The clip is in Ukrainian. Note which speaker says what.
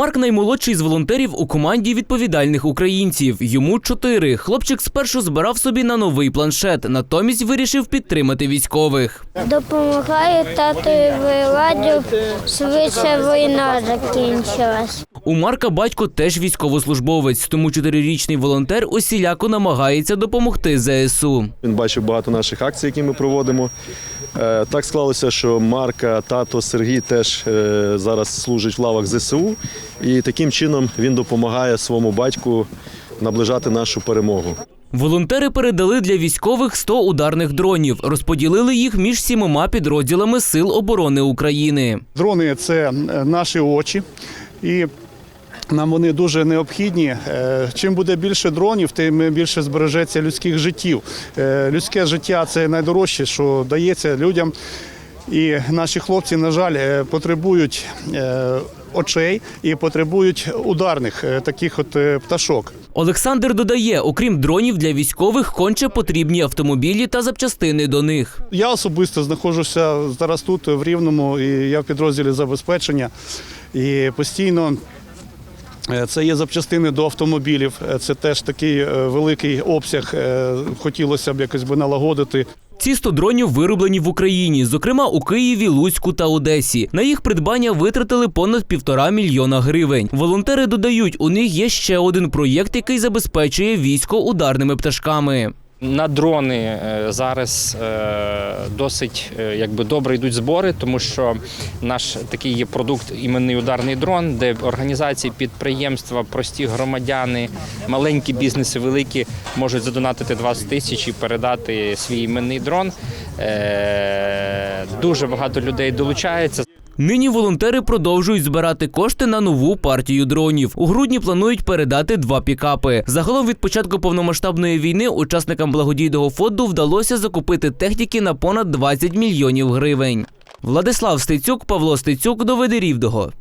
Speaker 1: Марк наймолодший з волонтерів у команді відповідальних українців. Йому чотири. Хлопчик спершу збирав собі на новий планшет, натомість вирішив підтримати військових.
Speaker 2: Допомагаю татові виладю, швидше війна закінчилась.
Speaker 1: У Марка батько теж військовослужбовець, тому чотирирічний волонтер усіляко намагається допомогти ЗСУ.
Speaker 3: Він бачив багато наших акцій, які ми проводимо. Е, Так склалося, що Марка, тато Сергій теж е, зараз служить в лавах ЗСУ, і таким чином він допомагає своєму батьку наближати нашу перемогу.
Speaker 1: Волонтери передали для військових 100 ударних дронів, розподілили їх між сімома підрозділами Сил оборони України.
Speaker 4: Дрони це е, наші очі, і нам вони дуже необхідні. Е, Чим буде більше дронів, тим більше збережеться людських життів. Е, Людське життя це найдорожче, що дається людям. І наші хлопці, на жаль, е, потребують очей і потребують ударних таких от пташок.
Speaker 1: Олександр додає, окрім дронів для військових, конче потрібні автомобілі та запчастини до них.
Speaker 4: Я особисто знаходжуся зараз тут в Рівному, і я в підрозділі забезпечення. І постійно це є запчастини до автомобілів. Е, Це теж такий е, великий обсяг. е, Хотілося б якось би налагодити.
Speaker 1: Ці 100 дронів вироблені в Україні, зокрема у Києві, Луцьку та Одесі. На їх придбання витратили понад півтора мільйона гривень. Волонтери додають, у них є ще один проєкт, який забезпечує військо ударними пташками.
Speaker 5: На дрони е, зараз е, досить е, якби добре йдуть збори, тому що наш такий є продукт іменний ударний дрон, де організації, підприємства, прості громадяни, маленькі бізнеси, великі можуть задонатити 20 тисяч і передати свій іменний дрон. Дуже багато людей долучається.
Speaker 1: Нині волонтери продовжують збирати кошти на нову партію дронів. У грудні планують передати два пікапи. Загалом від початку повномасштабної війни учасникам благодійного фонду вдалося закупити техніки на понад 20 мільйонів гривень. Владислав Стецюк, Павло Стецюк, Доведи Рівного.